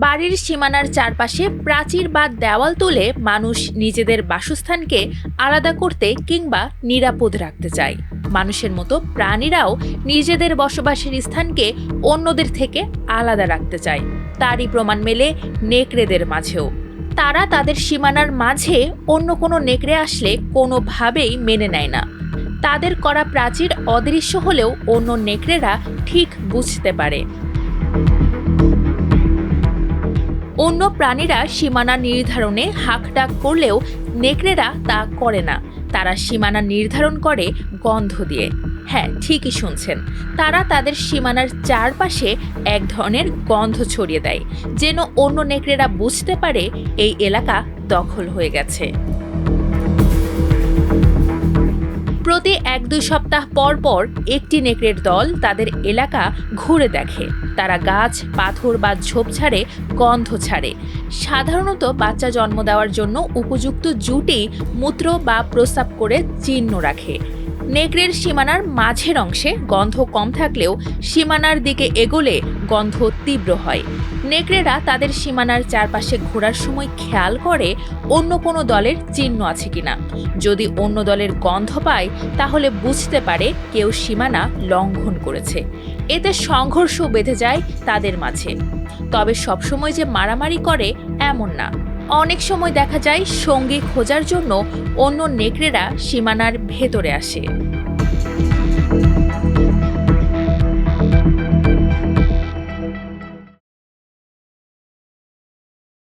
বাড়ির সীমানার চারপাশে প্রাচীর বা দেওয়াল তুলে মানুষ নিজেদের বাসস্থানকে আলাদা করতে কিংবা নিরাপদ রাখতে চায়। মানুষের মতো প্রাণীরাও নিজেদের বসবাসের স্থানকে অন্যদের থেকে আলাদা রাখতে চায়। তারই প্রমাণ মেলে নেকড়েদের মাঝেও। তারা তাদের সীমানার মাঝে অন্য কোনো নেকড়ে আসলে কোনোভাবেই মেনে নেয় না। তাদের করা প্রাচীর অদৃশ্য হলেও অন্য নেকড়েরা ঠিক বুঝতে পারে। অন্য প্রাণীরা সীমানা নির্ধারণে হাঁকডাক করলেও নেকড়েরা তা করে না। তারা সীমানা নির্ধারণ করে গন্ধ দিয়ে। হ্যাঁ ঠিকই শুনছেন। তারা তাদের সীমানার চারপাশে এক ধরনের গন্ধ ছড়িয়ে দেয়, যেন অন্য নেকড়েরা বুঝতে পারে এই এলাকা দখল হয়ে গেছে। প্রতি এক দুই সপ্তাহ পর পর একটি নেকড়ের দল তাদের এলাকা ঘুরে দেখে। তারা গাছ, পাথর বা ঝোপ ছাড়ে, গন্ধ ছাড়ে। সাধারণত বাচ্চা জন্ম দেওয়ার জন্য উপযুক্ত জুটি, মূত্র বা প্রস্রাব করে চিহ্ন রাখে। নেকড়ের সীমানার মাঝের অংশে গন্ধ কম থাকলেও সীমানার দিকে এগোলে গন্ধ তীব্র হয়। নেকড়েরা তাদের সীমানার চারপাশে ঘোরার সময় খেয়াল করে অন্য কোনো দলের চিহ্ন আছে কিনা। যদি অন্য দলের গন্ধ পায়, তাহলে বুঝতে পারে কেউ সীমানা লঙ্ঘন করেছে। এতে সংঘর্ষ বেঁধে যায় তাদের মাঝে। তবে সবসময় যে মারামারি করে, এমন না। অনেক সময় দেখা যায় সঙ্গী খোঁজার জন্য অন্য নেকড়েরা সীমানার ভেতরে আসে।